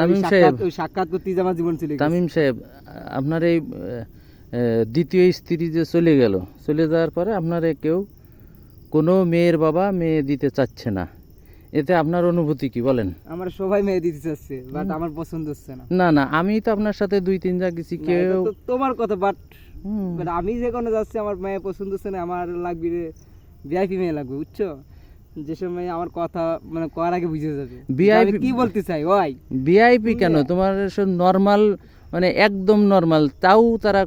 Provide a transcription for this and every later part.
তামিম সাহেব। সাক্ষাৎ করতেই আমার জীবন চলে তামিম সাহেব আপনার এই দ্বিতীয় স্ত্রী যে চলে গেল চলে যাওয়ার পরে আপনারে কেউ কোনো মেয়ের বাবা মেয়ে দিতে চাচ্ছে না। এতে আপনার অনুভূতি কি বলেন? আমার সবাই মেয়ে দিতে চাচ্ছে বাট আমার পছন্দ হচ্ছে না। না না আমি তো আপনার সাথে দুই তিন যা গেছি কেউ তোমার কথা বাট আমি যে কোনো যাচ্ছি আমার মেয়ে পছন্দ হচ্ছে না আমার লাগবে ভিআইপি মেয়ে লাগবে বুঝছ? যে সময় আমার কথা মানে করার আগে বুঝে যাবে। VIP কি বলতে চাই? ওই ভিআইপি কেন? তোমার নর্মাল মানে একদম নর্মাল তাও তারা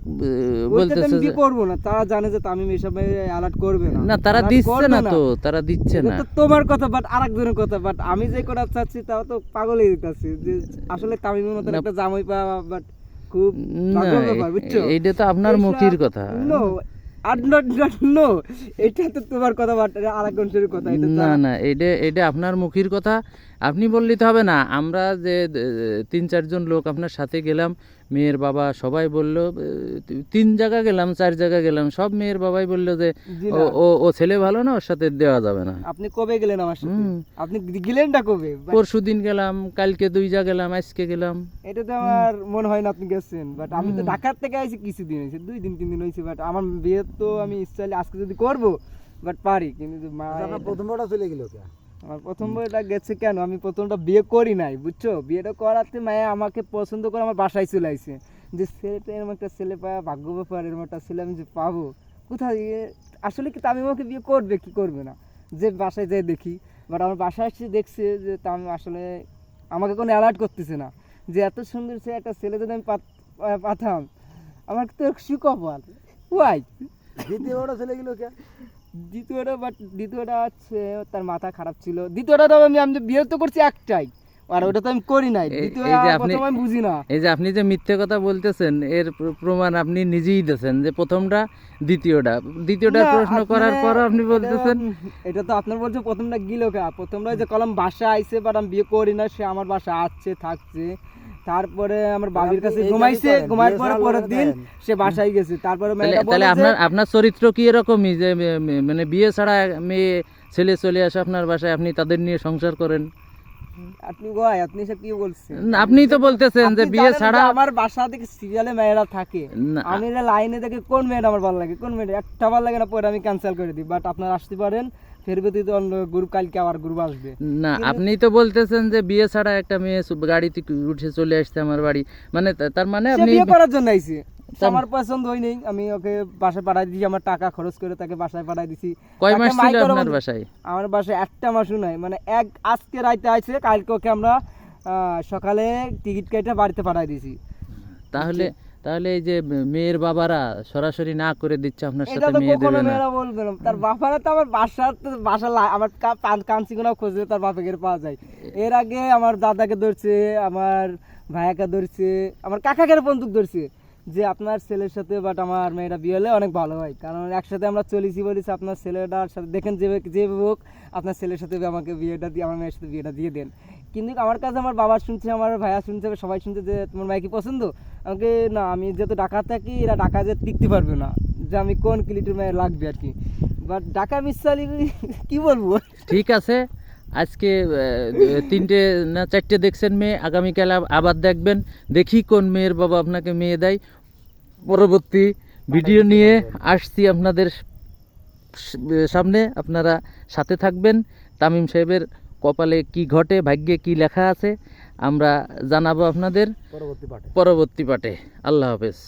বলতেছে কি করব না? তারা জানে যে তামিম এসব অ্যালার্ট করবে না। না তারা দিচ্ছে না তো তারা দিচ্ছে না। তোমার কথা বাট আরেকজনের কথা বাট আমি যে করা চাচ্ছি তাও তো পাগল হয়ে যে আসলে তামিমের মতন না। একটা জামাই পাওয়া বাট খুব না পাগল ব্যাপার, বুঝছ? এ- তো আপনার এটা- মুখির কথা। আর নট নট নো এটা তো তোমার কথা বাট আরেকজনের কথা এটা না না এটা এটা আপনার মুখির কথা। আপনি বললে তো হবে না আমরা যে তিন চারজন লোক আপনার সাথে গেলাম মেয়ের বাবা সবাই বলল তিন জায়গা গেলাম চার জায়গা গেলাম সব মেয়ের বাবাই বলল যে ও ছেলে ভালো না ওর সাথে দেওয়া যাবে না। আপনি কবে গেলেন আমার সাথে। আপনি গেলেনটা কবে? পরশু দিন গেলাম কালকে দুই যা গেলাম আজকে গেলাম। এটা তো আমার মনে হয় না আপনি গেছেন বাট আমি তো ঢাকার থেকে আইছি কিছুদিন হয়েছে দুই দিন তিন দিন হয়েছে বাট আমার বিয়ে তো আমি ইচ্ছালে আজকে যদি করব বাট পারি কিন্তু মা এটা- প্রথমটা চলে গেল আমার প্রথম বইটা গেছে কেন? আমি প্রথমটা বিয়ে করি নাই বুঝছ? বিয়েটা করাতে মায়া আমাকে পছন্দ করে আমার বাসায় চলে আসে যে ছেলেটা এরকম একটা ছেলে পায় ভাগ্য ব্যাপার এরকম একটা ছেলে আমি যে পাবো কোথায় আসলে কি তামিম আমাকে বিয়ে করবে কি করবে না? যে বাসায় যাই দেখি বাট আমার বাসায় এসে দেখছে যে তামিম আসলে আমাকে কোনো অ্যালার্ট করতেছে না। যে এত সুন্দর সে একটা ছেলে যদি আমি পাঠাম আমার তো সুকপাল ওয়াই দ্বিতীয়টা চলে গেল কে দ্বিতীয়টা বাট দ্বিতীয়টা হচ্ছে তার মাথা খারাপ ছিল। দ্বিতীয়টা তো আমি আমি বিয়ে তো করছি একটাই। আর ওটা তো আমি করি নাই। এই- যে আপনি- বুঝি না। এই যে আপনি যে মিথ্যে কথা বলতেছেন এর প্রমাণ আপনি নিজেই দিয়েছেন যে প্রথমটা দ্বিতীয়টা। দ্বিতীয়টার না, প্রশ্ন করার পরও আপনি বলতেছেন। এটা তো আপনার বলছে প্রথমটা গিল কা। প্রথমটা যে কলম বাসা আইছে বাট আমি বিয়ে করি না সে আমার বাসা আসছে থাকছে। তারপরে আমার বাবির কাছে ঘুমাইছে ঘুমার পরে পরের দিন সে বাসায় গেছে। তারপরে তাহলে আপনার আপনার চরিত্র কি এরকমই? যে মানে বিয়ে ছাড়া মেয়ে ছেলে চলে আসে আপনার বাসায় আপনি তাদের নিয়ে সংসার করেন? আপনি ভাই আপনি সব কি বলছেন? না, আপনিই তো বলতেছেন যে বিয়ে ছাড়া আমার বাসা থেকে সিরিয়ালে মেয়েরা থাকে। আমি লাইনে দেখে কোন মেয়েটা আমার ভালো লাগে কোন মেয়েটা? একটা ভালো লাগে না পরে আমি ক্যান্সেল করে দিই। বাট আপনারা আসতে পারেন ফের ব্যতীত অন্য গ্রুপ কালকে আবার গ্রুপ আসবে। না আপনি তো বলতেছেন যে বিয়ে ছাড়া একটা মেয়ে গাড়িতে উঠে চলে আসছে আমার বাড়ি। মানে তার মানে আপনি বিয়ে করার জন্য আইছে। আমার পছন্দ হয় নাই আমি ওকে বাসায় পাঠাই দিয়েছি আমার টাকা খরচ করে তাকে বাসায় পাঠাই দিছি। কয় মাস ছিল আপনার বাসায়? আমার বাসায় একটা মাসও নাই মানে এক আজকে রাইতে আইছে কালকে ওকে আমরা সকালে টিকিট কেটে বাড়িতে পাঠাই দিছি। তাহলে তাহলে এই যে মেয়ের বাবারা সরাসরি না করে দিচ্ছে আপনার সাথে মেয়ে দেবে না মেয়েরা বলবে না। তার বাপারা তো আমার বাসা লা- আমার কাঞ্চিগুনা খোঁজে তার বাপেকে পাওয়া যায়। এর আগে আমার দাদাকে ধরছে আমার ভাইয়াকে ধরছে আমার কাকাকে বন্দুক ধরছে যে আপনার ছেলের সাথে বাট আমার মেয়েটা বিয়ে হলে অনেক ভালো হয়। কারণ একসাথে আমরা চলেছি বলেছি আপনার ছেলেটার সাথে দেখেন যে যে হোক আপনার ছেলের সাথে আমাকে বিয়েটা দিয়ে আমার মেয়ের সাথে বিয়েটা দিয়ে দেন। কিন্তু আমার কাছে আমার বাবা শুনছে আমার ভাইয়া শুনছে সবাই শুনছে যে তোমার মায়ের কি পছন্দ? আমাকে না, আমি যেহেতু ঢাকা থাকি, এরা ঢাকা যে টিকতে পারবে না। যে আমি কোন কিলিটির মেয়ে লাগবে আর কি। বাট ঢাকা মিসালি কি বলব? ঠিক আছে। আজকে তিনটে না চারটে দেখছেন মেয়ে, আগামীকাল আবার দেখবেন। দেখি কোন মেয়ের বাবা আপনাকে মেয়ে দেয়। পরবর্তী ভিডিও নিয়ে আসছি আপনাদের সামনে। আপনারা সাথে থাকবেন। তামিম সাহেবের কপালে কি ঘটে, ভাগ্যে কি লেখা আছে আমরা জানাব আপনাদের পরবর্তী পাঠে। আল্লাহ হাফেজ।